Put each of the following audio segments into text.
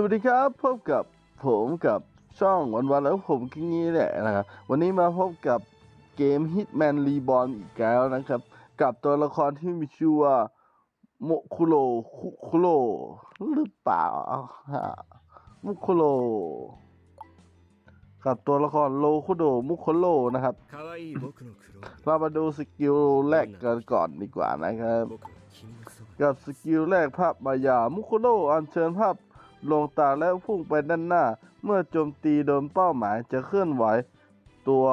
สวัสดีครับพบกับผมกับช่องวันวันแล้วผมกิงนี้แหละนะครับ วันนี้มาพบกับเกม Hitman Reborn อีกแล้วนะครับ กับตัวละครที่มีชื่อว่าโมคุโรคุโรหรือเปล่าฮโมคุโรกับตัวละครโลคุโดมุคโรนะครับ เรามาดูสกิลแรกกันก่อนดีกว่านะครับ กับสกิลแรกภาพมายามุคโรอัญเชิญภาพ ลงตาแล้วพุ่งไปด้านหน้า เมื่อโจมตีโดนเป้าหมายจะเคลื่อนไหว ตัว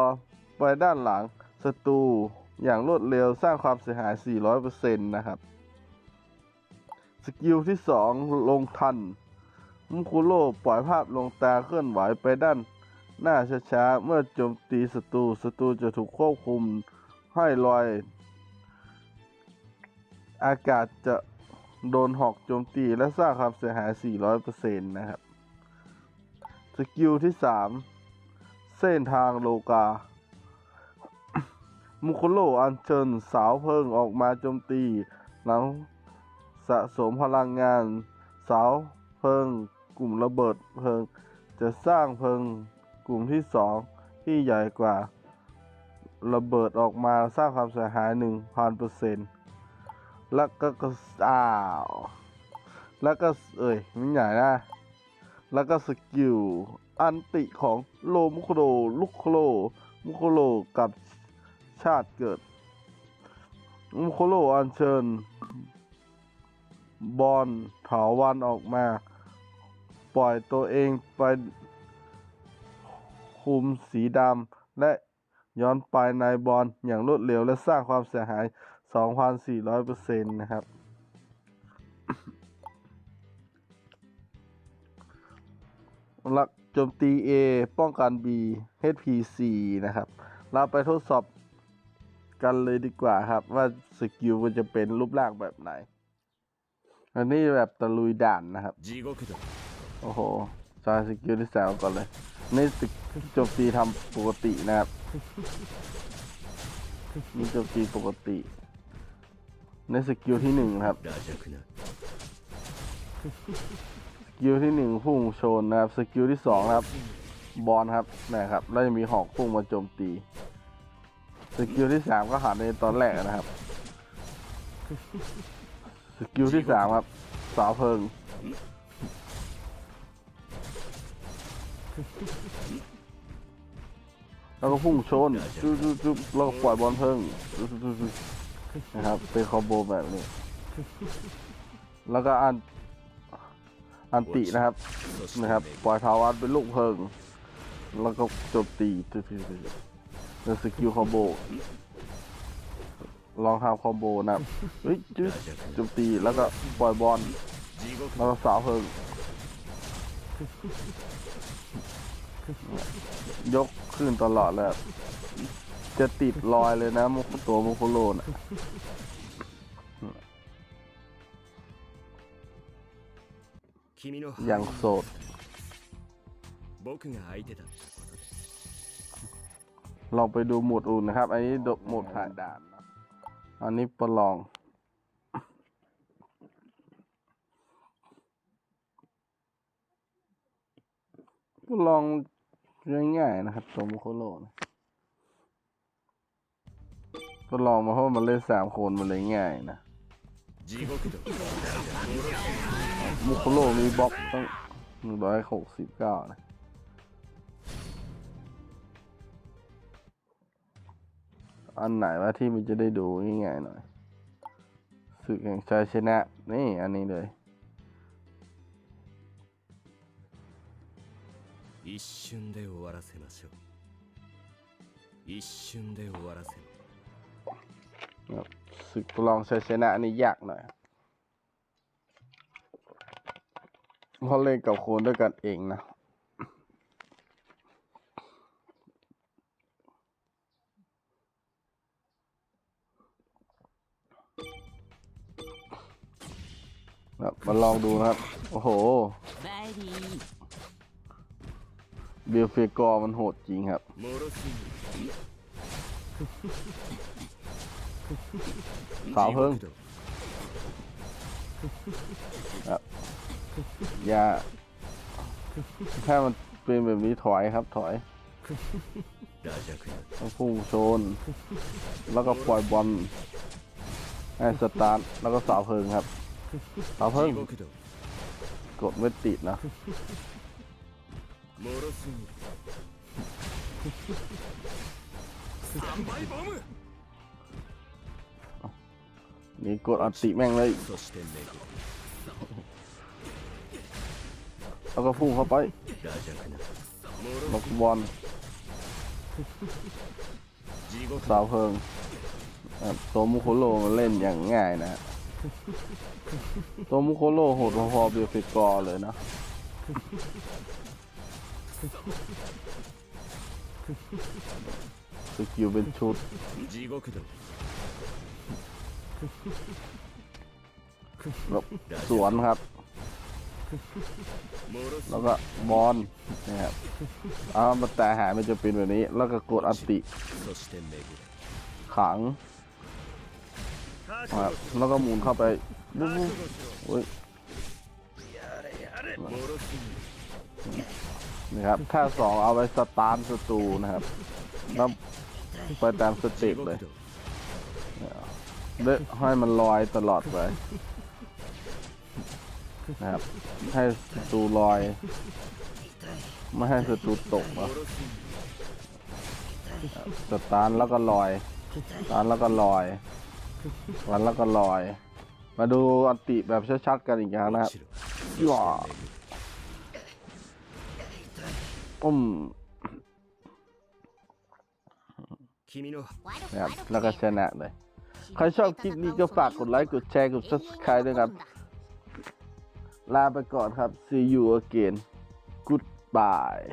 ไปด้านหลังศัตรูอย่างรวดเร็วสร้างความเสียหาย 400%นะครับ สกิลที่ 2 ลงทัน มุคุโรปล่อยภาพลงตาเคลื่อนไหวไปด้านหน้าช้าๆ เมื่อโจมตีศัตรูศัตรูจะถูกควบคุมให้ลอย อากาศจะ โดนหอกโจมตีและสร้างความเสียหาย 400%นะครับ สกิลที่ 3 เส้นทางโลกา มุคโรอัญเชิญสาวเพิงออกมาโจมตี หลังสะสมพลังงานสาวเพิงกลุ่มระเบิดเพิง จะสร้างเพิงกลุ่มที่สองที่ใหญ่กว่า ระเบิดออกมาสร้างความเสียหาย 1,000% แล้วก็ก็อ้าวแล้วก็เอ้ยมันใหญ่นะ แล้วก็สกิลอันติของโลมุโคโรลุโคโรมุโคโรกับชาติเกิด มุโคโรอัญเชิญ บอลถาวันออกมา ปล่อยตัวเองไปคุมสีดำและย้อนไปในบอลอย่างรวดเร็วและสร้างความเสียหาย 2,400เปอร์เซ็นต์นะครับรักโจมตี A ป้องกัน B HPC นะครับ เราไปทดสอบกันเลยดีกว่าครับ ว่าสกิลมันจะเป็นรูปร่างแบบไหน อันนี้แบบตะลุยด่านนะครับ โอ้โหซาสกิลที่แซวก่อนเลย นี่สจมตีทำปกตินะครับ นี่จมตีปกติ ในสกิลที่หนึ่งครับ สกิลที่หนึ่งพุ่งชนนะครับ สกิลที่สองครับ บอลครับนะครับ แล้วจะมีหอกพุ่งมาโจมตี สกิลที่สามก็หาในตอนแรกนะครับ สกิลที่สามครับสาวเพิง แล้วก็พุ่งชนจุ๊บจุ๊บแล้วก็ปล่อยบอลเพิงจุ๊บจุ๊บ นะครับเป็นคอมโบแบบนี้ แล้วก็อันอันตินะครับนะครับปล่อยทาวันเป็นลูกเพลิง แล้วก็โจมตีเป็นสกิลคอมโบลองทำคอมโบนะเฮ้ยจุ๊โจมตีแล้วก็ปล่อยบอลแล้วก็สาวเพลิงยกขึ้นตลอดแล้ว จะติดรอยเลยนะตัวโมโคโลนอย่างโสดลองไปดูหมวดอื่นนะครับ อันนี้หมวดผ่านด่านอันนี้ประลองประลองง่ายๆนะครับตัวโมโคโลนะ ประลองมาเพราะมันเล่นสามคนมันเลยง่ายนะ 地獄だ มุโคโรมีบล็อกตั้งหนึ่งร้อยหกสิบเก้านะ อันไหนว่าที่มันจะได้ดูง่ายๆหน่อยศึกแห่งชัยชนะ นี่อันนี้เลย 一瞬で終わらせましょう一瞬で終わらせろ สึกลองชัยชนะนี่ยากหน่อยเพราะเล่นกับคนด้วยกันเองนะมาลองดูนะครับ โอ้โหเบลเฟกอร์มันโหดจริงครับ สาวเพิ่งครับอย่าถ้ามันเป็นแบบนี้ถอยครับ ถอยต้องพุ่งโซนแล้วก็ปล่อยบอลให้สตาร์ทแล้วก็สาวเพิงครับสาวเพิงกดไม่ติดนะสามใบบอม มีกดอัดติแม่งเลยแล้วก็พุ่งเข้าไปล็อกบอลสาวเพิงตัวมุโคโลเล่นอย่างง่ายนะตัวมุโคโลโหดพอเบียฟิกอเลยนะสกิลเป็นชุด แล้สวนครับ แล้วก็บอลนะครับอ้าวมันแต่หายมันจะเป็นแบบนี้ แล้วก็กดอัติขังครับแล้วก็หมุนเข้าไปโอ้ยนี่ครับแค่สองเอาไปสตาร์ทศัตรูนะครับแล้วไปตามสเต็ปเลย เดะให้มันลอยตลอดไปนะครับ ให้ศัตรูลอย ไม่ให้ศัตรูตกอะสตาร์แล้วก็ลอยสตาร์แล้วก็ลอย วันแล้วก็ลอย มาดูอัติแบบชัดๆกันอีกครั้งนะครับหล่อปุ้มนะครับแล้วก็ชนะเลย ใครชอบคลิปนี้ก็ฝากกดไลค์ กดแชร์ กด subscribe ด้วยครับ ลาไปก่อนครับ see you again goodbye